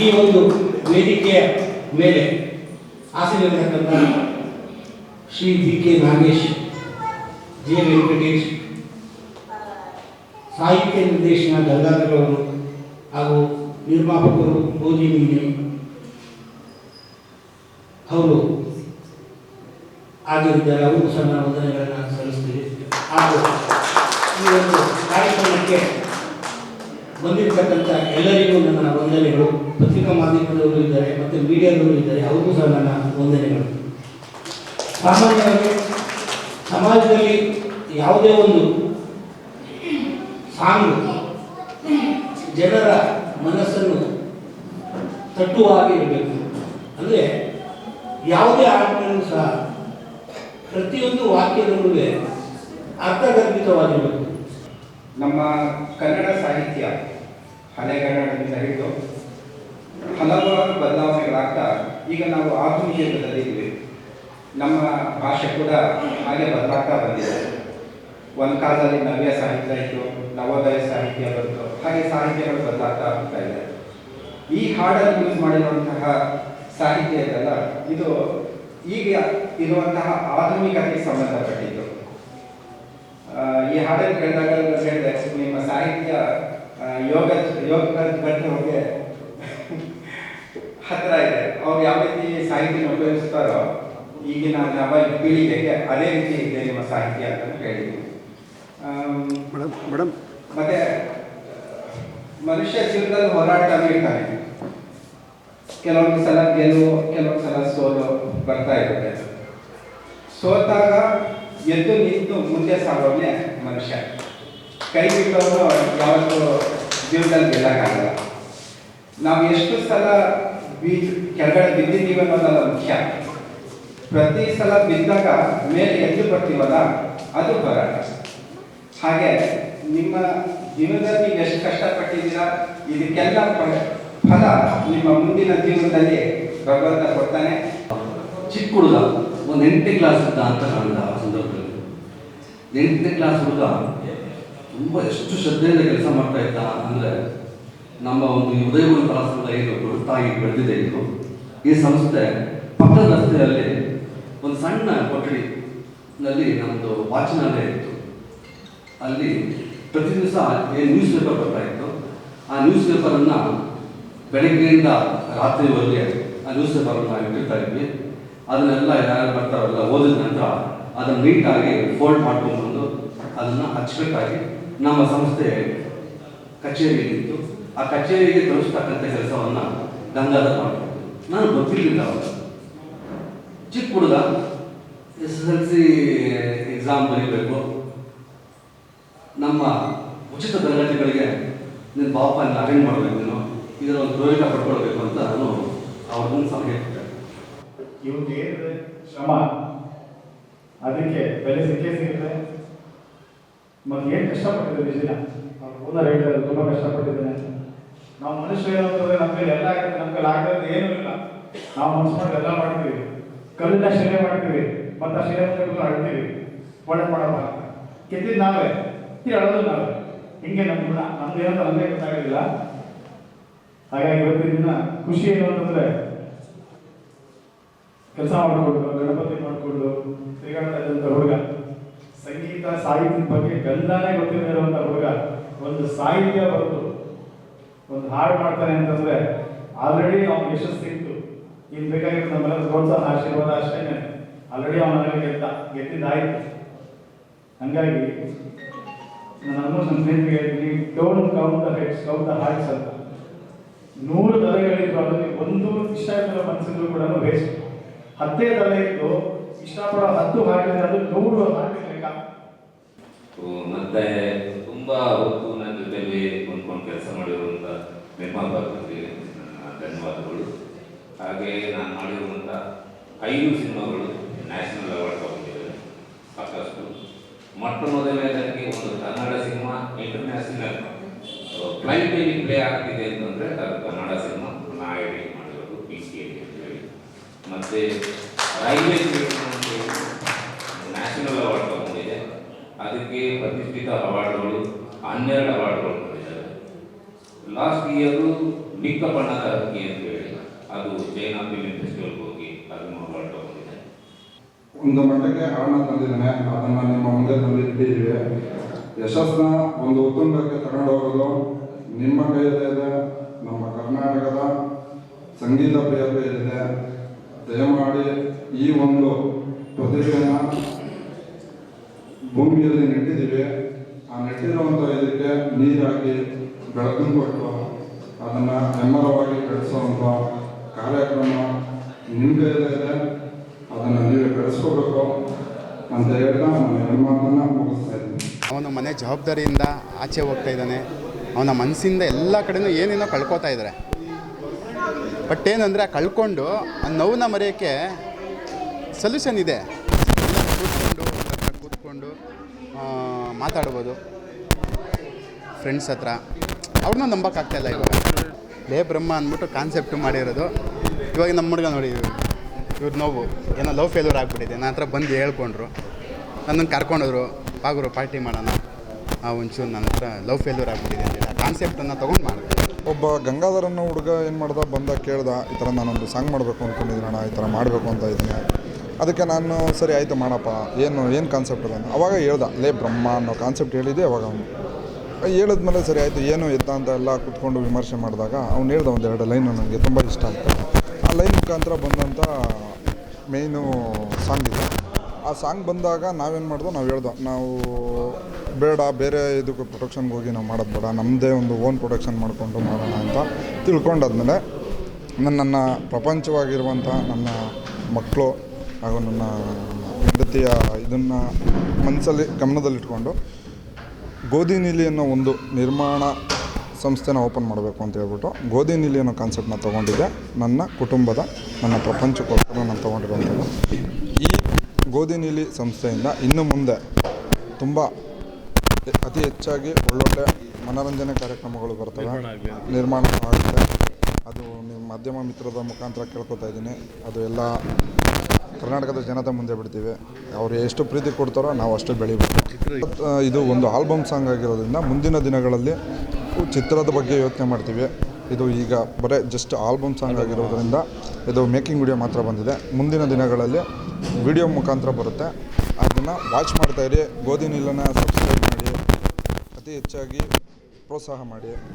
ಈ ಒಂದು ವೇದಿಕೆಯ ಮೇಲೆ ಆಸೀನಲ್ಲಿರ್ತಕ್ಕಂಥ Shri B K Nagesh, J Venkatesh, ಸಾಹಿತ್ಯ ನಿರ್ದೇಶನ ಗಂಗಾಧರ್ ಅವರು ಹಾಗೂ ನಿರ್ಮಾಪಕರು ಗೋಧಿ ಮೀನೆ ಅವರು ಆಗಿದ್ದಾರೆ ಅವರು ಸಹ ನಾನು ವಂದನೆಗಳನ್ನು ಸಲ್ಲಿಸ್ತೀವಿ. ಹಾಗೂ ಈ ಒಂದು ಕಾರ್ಯಕ್ರಮಕ್ಕೆ ಬಂದಿರತಕ್ಕಂಥ ಎಲ್ಲರಿಗೂ ನನ್ನ ವಂದನೆಗಳು. ಪತ್ರಿಕಾ ಮಾಧ್ಯಮದವರು ಇದ್ದಾರೆ ಮತ್ತು ಮೀಡಿಯಾದವರು ಇದ್ದಾರೆ. ಅವ್ರಿಗೂ ಸಹ ನನ್ನ ವಂದನೆಗಳು. ಸಾಮಾನ್ಯವಾಗಿ ಸಮಾಜದಲ್ಲಿ ಯಾವುದೇ ಒಂದು ಸಾಂಗ್ ಜನರ ಮನಸ್ಸನ್ನು ತಟ್ಟುವ ಹಾಗೆ ಇರಬೇಕು. ಅಂದರೆ ಯಾವುದೇ ಆಟಗಳನ್ನು ಸಹ ಪ್ರತಿಯೊಂದು ವಾಕ್ಯದಲ್ಲೂ ಅರ್ಥಗರ್ಭಿತವಾಗಿರಬೇಕು. ನಮ್ಮ ಕನ್ನಡ ಸಾಹಿತ್ಯ ಹಳೆಗನ್ನಡದಿಂದ ಹಿಡಿದು ಹಲವಾರು ಬದಲಾವಣೆಗಳಾಗ್ತಾ ಈಗ ನಾವು ಆಧುನಿಕ ಯುಗದಲ್ಲಿ ಇದ್ದೀವಿ. ನಮ್ಮ ಭಾಷೆ ಕೂಡ ಹಾಗೆ ಬದಲಾಗ್ತಾ ಬಂದಿದೆ. ಒಂದು ಕಾಲದಲ್ಲಿ ನವ್ಯ ಸಾಹಿತ್ಯ ಇತ್ತು, ನವೋದಯ ಸಾಹಿತ್ಯ ಬಂತು, ಹಾಗೆ ಸಾಹಿತ್ಯಗಳು ಬದಲಾಗ್ತಾ ಹೋಗ್ತಾ ಇದೆ. ಈ ಹಾಡನ್ನು ಯೂಸ್ ಮಾಡಿರುವಂತಹ ಸಾಹಿತ್ಯ ಇದೆಲ್ಲ, ಇದು ಈಗ ಇರುವಂತಹ ಆಧುನಿಕತೆಗೆ ಸಂಬಂಧಪಟ್ಟಿದ್ದು. ಈ ಹಾಡಲ್ಲಿ ಕೇಳಿದಾಗ ನಿಮ್ಮ ಸಾಹಿತ್ಯ ಯೋಗ ಯೋಗ ಬಗ್ಗೆ ಹತ್ರ ಇದೆ. ಅವ್ರು ಯಾವ ರೀತಿ ಸಾಹಿತ್ಯನ ಉಪಯೋಗಿಸ್ತಾರೋ ಈಗಿನ ನವ ಪೀಳಿಗೆಗೆ ಅದೇ ರೀತಿ ಇದೆ ನಿಮ್ಮ ಸಾಹಿತ್ಯ ಅಂತ ಮೇಡಮ್ ಮತ್ತೆ ಮನುಷ್ಯ ಜೀವನದಲ್ಲಿ ಹೋರಾಟ ಇರ್ತಾನೆ. ಕೆಲವೊಂದು ಸಲ ಗೆಲುವು ಕೆಲವೊಂದು ಸಲ ಸೋಲು ಬರ್ತಾ ಇರುತ್ತೆ. ಸೋತಾಗ ಎದ್ದು ನಿಂತು ಮುಂದೆ ಸಾಗೋನೆ ಮನುಷ್ಯ. ಕೈ ಬಿಟ್ಟವನು ಯಾವತ್ತೂ ಜೀವನದಲ್ಲಿ ಗೆಲ್ಲಕ್ಕಾಗಲ್ಲ ನಾವು ಎಷ್ಟು ಸಲ ಬೀಜ ಕೆಳಗಡೆ ಬಿದ್ದಿದ್ದೀವಿ ಅನ್ನೋದಲ್ಲ ಮುಖ್ಯ. ಪ್ರತಿ ಸಲ ಬಿದ್ದಾಗ ಮೇಲೆ ಎದ್ದು ಬರ್ತೀವಲ್ಲ, ಅದು ಹೋರಾಟ. ಹಾಗೆ ನಿಮ್ಮ ಜೀವನದಲ್ಲಿ ಎಷ್ಟು ಕಷ್ಟಪಟ್ಟಿದ್ದೀರಾ, ಇದಕ್ಕೆಲ್ಲ ಫಲ- ನಿಮ್ಮ ಮುಂದಿನ ಜೀವನದಲ್ಲಿ ಭಗವಂತ ಕೊಡ್ತಾನೆ. ಚಿಕ್ಕ ಹುಡುಗ ಒಂದು ಎಂಟನೇ ಕ್ಲಾಸ್ ಇದ್ದ ಅಂತ ಆ ಸಂದರ್ಭದಲ್ಲಿ. ಎಂಟನೇ ಕ್ಲಾಸ್ ಹುಡುಗ ತುಂಬ ಎಷ್ಟು ಶ್ರದ್ಧೆಯಿಂದ ಕೆಲಸ ಮಾಡ್ತಾ ಇದ್ದ ಅಂದರೆ ನಮ್ಮ ಒಂದು ಉದಯವನ್ನು ಕಲಾಸಂಘ ಏನು ಗುರುತಾಗಿ ಬೆಳೆದಿದೆ ಇದು. ಈ ಸಂಸ್ಥೆ ಪಕ್ಕದ ರಸ್ತೆಯಲ್ಲಿ ಒಂದು ಸಣ್ಣ ಕೊಠಡಿನಲ್ಲಿ ನಮ್ಮದು ವಾಚನಾಲಯ ಇತ್ತು. ಅಲ್ಲಿ ಪ್ರತಿ ದಿವಸ ನ್ಯೂಸ್ ಪೇಪರ್ ಬರ್ತಾ ಇತ್ತು. ಆ ನ್ಯೂಸ್ ಪೇಪರನ್ನು ಬೆಳಗ್ಗೆಯಿಂದ ರಾತ್ರಿವರೆಗೆ ಆ ನ್ಯೂಸ್ ಪೇಪರನ್ನು ಇಟ್ಟಿರ್ತಾ ಇದ್ವಿ. ಅದನ್ನೆಲ್ಲ ಯಾರು ಬರ್ತಾರಲ್ಲ ಓದಿದ ನಂತರ ಅದನ್ನು ನೀಟಾಗಿ ಫೋಲ್ಡ್ ಮಾಡ್ಕೊಂಡ್ಬಂದು ಅದನ್ನು ಹಚ್ಚಬೇಕಾಗಿ ನಮ್ಮ ಸಂಸ್ಥೆ ಕಚೇರಿಯಲ್ಲಿತ್ತು. ಆ ಕಚೇರಿಗೆ ತಲುಪಿಸ್ತಕ್ಕಂಥ ಕೆಲಸವನ್ನು ಗಂಗಾಧರ್ ಮಾಡಿದ್ರು. ನಾನು ಗೊತ್ತಿರಲಿಲ್ಲ ಅವಾಗ. ಚಿಕ್ಕ ಹುಡುಗ, S S L C exam ಬರೀಬೇಕು. ನಮ್ಮ ಉಚಿತ ತರಗತಿಗಳಿಗೆ ನಿನ್ನ ಪಾಪ ಅಟೆಂಡ್ ಮಾಡಬೇಕು ನೀನು. ಇದರ ಒಂದು ಪ್ರಯೋಜನ ಪಡ್ಕೊಳ್ಬೇಕು ಅಂತ ನಾನು ಅವ್ರನ್ನ ಸಲಹೆ ಕೊಟ್ಟೆ. ಏನಿದೆ ಶ್ರಮ. ಅದಕ್ಕೆ ಬೆಲೆ ಸಿಕ್ಕೇ ಸಿಗುತ್ತೆ. ಮತ್ತೆ ಏನು ಕಷ್ಟಪಟ್ಟಿದೆ ವಿಜಯ ಅವ್ರು ಓನರ್ ಹೇಳಿದ್ರೆ ತುಂಬ ಕಷ್ಟಪಟ್ಟಿದ್ದೇನೆ ನಾವು ಮನುಷ್ಯ ಏನಂತಂದ್ರೆ ನಮ್ಮ ಮೇಲೆ ಎಲ್ಲ ಆಗುತ್ತೆ ನಮ್ಮ ಕೈಲಿ ಆಗದ ಏನೂ ಇಲ್ಲ. ನಾವು ಮನಸ್ಸು ಮಾಡಿ ಎಲ್ಲ ಮಾಡ್ತೀವಿ. ಕಲ್ಲಿನ ಶಿಲೆ ಮಾಡ್ತೀವಿ. ಮತ್ತೆ ಆ ಶಿಲೆ ಮುಂದೆ ಅಳ್ತೀವಿ. ಒಳ್ಳೆ ಮಾಡಪ್ಪ ಕೆತ್ತಿದ್ ನಾವೇ. ಈ ಅಳೋದು ನಾವೇ. ಹಿಂಗೆ ನಮ್ಮ ಗುಣ. ನಮ್ದು ಏನಂತ ಗೊತ್ತಾಗಲಿಲ್ಲ ಹಾಗಾಗಿ ಇವತ್ತಿನ ದಿನ ಖುಷಿ ಏನು ಅಂತಂದ್ರೆ ಕೆಲಸ ಮಾಡಿಕೊಂಡು, ಗಣಪತಿ ಮಾಡಿಕೊಂಡು ತಿರುಗಾಡ್ತಾ ಹುಡುಗ. ಸಂಗೀತ ಸಾಹಿತ್ಯದ ಬಗ್ಗೆ ಗಂಧನೇ ಗೊತ್ತಿಲ್ಲ ಇರುವಂತ ಹುಡುಗ, ಒಂದು ಸಾಹಿತ್ಯ ಬರೆದು ಒಂದು ಹಾಡು ಮಾಡ್ತಾನೆ ಅಂತಂದ್ರೆ ಆಲ್ರೆಡಿ ಅವ್ನ ಯಶಸ್ಸು ಇನ್ನು ಬೇಕಾಗಿರೋ ನಮ್ಮೆಲ್ಲ ಪ್ರೋತ್ಸಾಹ, ಆಶೀರ್ವಾದ ಅಷ್ಟೇನೆ ಆಲ್ರೆಡಿ ಅವನಲ್ಲಿ ಗೆದ್ದ, ಗೆದ್ದಿದ್ದಾಯ್ತು. ಹಂಗಾಗಿ ನಾನು ನನ್ನ ಸ್ನೇಹಿತರಿಗೆ ಹೇಳ್ತೀನಿ don't count the heads count the hearts ಅಂತ. ನೂರು ತಲೆಗಳಿದ್ರು ಅದರಲ್ಲಿ ಒಂದು ಇಷ್ಟ ಇಲ್ಲದ ಮನಸ್ಸಿದ್ರು ಕೂಡ ವೇಸ್ಟ್ ಹತ್ತೇ ತಲೆ ಇದ್ದು ಇಷ್ಟಪಡೋ ಹತ್ತು ಹಾಡಿದ್ರೆ ಅದು ನೂರು ಮತ್ತೆ ತುಂಬಾ ಹೊತ್ತು ನನ್ನ ಜೊತೆಲಿ ಕುಂತ್ಕೊಂಡು ಕೆಲಸ ಮಾಡಿರುವಂಥ ನಿರ್ಮಾಪಕರಿಗೆ ನನ್ನ ಧನ್ಯವಾದಗಳು. ಹಾಗೆ ನಾನು ಮಾಡಿರುವಂಥ ಐದು ಸಿನಿಮಾಗಳು ನ್ಯಾಷನಲ್ ಅವಾರ್ಡ್ ತಗೊಂಡಿದ್ದಾರೆ ಸಾಕಷ್ಟು. ಮೊಟ್ಟ ಮೊದಲನೇದಾಗಿ ಒಂದು ಕನ್ನಡ ಸಿನಿಮಾ ಇಂಟರ್ನ್ಯಾಷನಲ್. ಫ್ಲೈಟಲ್ಲಿ ಪ್ಲೇ ಆಗ್ತಿದೆ ಅಂತಂದರೆ ಅದು ಕನ್ನಡ ಸಿನಿಮಾ. ನಾ ಎಡಿಟ್ ಮಾಡಿರೋದು ಪಿ ಸಿ ಅಂತ ಹೇಳಿ. ಮತ್ತು ರೈಲ್ವೆ ಅದಕ್ಕೆ ಪ್ರತಿಷ್ಠಿತ ಅವಾರ್ಡ್ಗಳು, ಹನ್ನೆರಡು ಅವಾರ್ಡ್ಗಳು ಬಂದಿದ್ದಾರೆ ಲಾಸ್ಟ್ ಇಯರು ಮಿಕ್ಕ ಬಣ್ಣದ ಹಕ್ಕಿ ಅಂತ ಹೇಳಿ ಅದು ಚೈನಾ ಫಿಲಿಂ ಫೆಸ್ಟಿವಲ್ಗೆ ಹೋಗಿ ಅದನ್ನು ಅವಾರ್ಡ್ ತಗೊಂಡಿದೆ. ಒಂದು ಮಟ್ಟಕ್ಕೆ ಹಣ ತಂದಿದ್ದಾನೆ. ಅದನ್ನು ನಿಮ್ಮ ಮುಂದೆ ತಂದಿಟ್ಟಿದ್ದೀವಿ ಯಶಸ್ಸನ್ನ ಒಂದು ಉತ್ತುಂಗಕ್ಕೆ ತಗೊಂಡು ಹೋಗೋದು ನಿಮ್ಮ ಕೈಯಲ್ಲೇ ಇದೆ. ನಮ್ಮ ಕರ್ನಾಟಕದ ಸಂಗೀತ ಪ್ರಿಯ ಇದೆ. ದಯಮಾಡಿ ಈ ಒಂದು ಪ್ರತಿಭೆಯನ್ನು ಭೂಮಿಯಲ್ಲಿ ನೆಟ್ಟಿದ್ದೀವಿ. ಆ ನೆಟ್ಟಿರುವಂಥ ಇದಕ್ಕೆ ನೀರಾಗಿ ಬೆಳಕನ್ನು ಕೊಟ್ಟು ಅದನ್ನು ಹೆಮ್ಮರವಾಗಿ ಬೆಳೆಸುವಂಥ ಕಾರ್ಯಕ್ರಮ ನಿಮ್ಮ ಕೈಯಲ್ಲೇ ಇದೆ. ಅದನ್ನು ನೀವೇ ಬೆಳೆಸ್ಕೋಬೇಕು ಅಂತ ಹೇಳ್ತಾ ನಾನು ಮಾತನ್ನು ಮುಗಿಸ್ತಾ ಅವನ ಮನೆ ಜವಾಬ್ದಾರಿಯಿಂದ ಆಚೆ ಹೋಗ್ತಾ ಇದ್ದಾನೆ. ಅವನ ಮನಸ್ಸಿಂದ ಎಲ್ಲ ಕಡೆನೂ ಏನೇನೋ ಕಳ್ಕೊತಾ ಇದ್ದಾರೆ. ಬಟ್ ಏನಂದರೆ ಕಳ್ಕೊಂಡು ಆ ನೋವನ್ನ ಮರೆಯೋಕ್ಕೆ ಸೊಲ್ಯೂಷನ್ ಇದೆ. ಕೂತ್ಕೊಂಡು ಕೂತ್ಕೊಂಡು ಮಾತಾಡ್ಬೋದು. ಫ್ರೆಂಡ್ಸ್ ಹತ್ರ. ಅವ್ರನ್ನೂ ನಂಬೋಕ್ಕಾಗ್ತಾಯಿಲ್ಲ ಇವಾಗ. ಲೇ ಬ್ರಹ್ಮ ಅಂದ್ಬಿಟ್ಟು ಕಾನ್ಸೆಪ್ಟ್ ಮಾಡಿರೋದು. ಇವಾಗ ನಮ್ಮ ಹುಡುಗ ನೋಡಿ, ಇವ್ರ ನೋವು, ಏನೋ ಲವ್ ಫೇಲ್ಯೂರ್ ಆಗಿಬಿಟ್ಟಿದೆ. ನನ್ನ ಹತ್ರ ಬಂದು ಹೇಳ್ಕೊಂಡ್ರು. ನನ್ನನ್ನು ಕರ್ಕೊಂಡೋದ್ರು. ಬಾಗುರು ಪಾರ್ಟಿ ಮಾಡೋಣ. ಆ, ಒಂಚೂರು ನನ್ನ ಹತ್ರ ಲವ್ ಫೇಲ್ಯೂರ್ ಆಗಿಬಿಟ್ಟಿದೆ ಅಂತೇಳಿ ಆ ಕಾನ್ಸೆಪ್ಟನ್ನು ತೊಗೊಂಡು ಮಾಡಿದೆ. ಒಬ್ಬ ಗಂಗಾಧರನ ಹುಡುಗ ಏನು ಮಾಡ್ದ? ಬಂದ, ಕೇಳ್ದ, ಈ ಥರ ನಾನೊಂದು ಸಾಂಗ್ ಮಾಡಬೇಕು ಅಂದ್ಕೊಂಡಿದ್ದೀನಿ ಅಣ್ಣ, ಈ ಥರ ಮಾಡಬೇಕು ಅಂತ ಇದ್ದೀನಿ. ಅದಕ್ಕೆ ನಾನು, ಸರಿ, ಆಯಿತು ಮಾಡಪ್ಪ ಏನು ಏನು ಕಾನ್ಸೆಪ್ಟ್ ಅದ? ಅವಾಗ ಹೇಳ್ದ, ಲೇ, ಬ್ರಹ್ಮ ಅನ್ನೋ ಕಾನ್ಸೆಪ್ಟ್ ಹೇಳಿದ್ದೆ, ಅವಾಗ ಅವನು. ಹೇಳಿದ್ಮೇಲೆ, ಸರಿ, ಆಯಿತು, ಏನು ಎತ್ತ ಅಂತ ಎಲ್ಲ ಕುತ್ಕೊಂಡು ವಿಮರ್ಶೆ ಮಾಡಿದಾಗ ಅವ್ನು ಹೇಳ್ದ ಒಂದು ಎರಡು ಲೈನು ನನಗೆ ತುಂಬ ಇಷ್ಟ ಆಯಿತು ಆ ಲೈನ್ ಮುಖಾಂತರ ಬಂದಂಥ ಮೇಯ್ನು ಸಾಂಗ್ ಇದೆ. ಆ ಸಾಂಗ್ ಬಂದಾಗ ನಾವೇನು ಮಾಡ್ದೋ, ನಾವು ಹೇಳ್ದೋ, ನಾವು ಬೇಡ, ಬೇರೆ ಇದಕ್ಕೆ ಪ್ರೊಡಕ್ಷನ್ಗೆ ಹೋಗಿ ನಾವು ಮಾಡೋದು ಬೇಡ ನಮ್ಮದೇ ಒಂದು ಓನ್ ಪ್ರೊಡಕ್ಷನ್ ಮಾಡಿಕೊಂಡು ಮಾಡೋಣ ಅಂತ ತಿಳ್ಕೊಂಡಾದ್ಮೇಲೆ, ನನ್ನನ್ನು ಪ್ರಪಂಚವಾಗಿರುವಂಥ ನನ್ನ ಮಕ್ಕಳು ಹಾಗೂ ನನ್ನ ಹೆಂಡತಿಯ ಇದನ್ನು ಮನಸ್ಸಲ್ಲಿ ಗಮನದಲ್ಲಿಟ್ಕೊಂಡು ಗೋಧಿ ನೀಲಿ ಅನ್ನೋ ಒಂದು ನಿರ್ಮಾಣ ಸಂಸ್ಥೆನ ಓಪನ್ ಮಾಡಬೇಕು ಅಂತ ಹೇಳ್ಬಿಟ್ಟು ಗೋಧಿ ನೀಲಿ ಅನ್ನೋ ಕಾನ್ಸೆಪ್ಟ್ನ ತೊಗೊಂಡಿದ್ದೆ. ನನ್ನ ಕುಟುಂಬದ ನನ್ನ ಪ್ರಪಂಚಕ್ಕೋಸ್ಕರ ನಾನು ತೊಗೊಂಡಿರುವಂಥದ್ದು. ಈ ಗೋಧಿ ನೀಲಿ ಸಂಸ್ಥೆಯಿಂದ ಇನ್ನು ಮುಂದೆ ತುಂಬ ಅತಿ ಹೆಚ್ಚಾಗಿ ಒಳ್ಳೊಳ್ಳೆ ಮನೋರಂಜನೆ ಕಾರ್ಯಕ್ರಮಗಳು ಬರ್ತವೆ. ನಿರ್ಮಾಣ ಆಗುತ್ತೆ ಅದು ನಿಮ್ಮ ಮಾಧ್ಯಮ ಮಿತ್ರದ ಮುಖಾಂತರ ಕೇಳ್ಕೊತಾ ಇದ್ದೀನಿ. ಅದು ಎಲ್ಲ ಕರ್ನಾಟಕದ ಜನತೆ ಮುಂದೆ ಬಿಡ್ತೀವಿ. ಅವ್ರು ಎಷ್ಟು ಪ್ರೀತಿ ಕೊಡ್ತಾರೋ ನಾವು ಅಷ್ಟು ಬೆಳಿಬೇಕು. ಇದು ಒಂದು ಆಲ್ಬಮ್ ಸಾಂಗ್ ಆಗಿರೋದ್ರಿಂದ ಮುಂದಿನ ದಿನಗಳಲ್ಲಿ ಚಿತ್ರದ ಬಗ್ಗೆ ಯೋಚನೆ ಮಾಡ್ತೀವಿ. ಇದು ಈಗ ಬರೀ ಜಸ್ಟ್ ಆಲ್ಬಮ್ ಸಾಂಗ್ ಆಗಿರೋದ್ರಿಂದ ಇದು ಮೇಕಿಂಗ್ ವಿಡಿಯೋ ಮಾತ್ರ ಬಂದಿದೆ. ಮುಂದಿನ ದಿನಗಳಲ್ಲಿ ವಿಡಿಯೋ ಮುಖಾಂತರ ಬರುತ್ತೆ. ಅದನ್ನು ವಾಚ್ ಮಾಡ್ತಾಯಿರಿ ಗೋಧಿ ನೀಲನ್ನು ಸಬ್ಸ್ಕ್ರೈಬ್ ಮಾಡಿ. ಅತಿ ಹೆಚ್ಚಾಗಿ ಪ್ರೋತ್ಸಾಹ ಮಾಡಿ.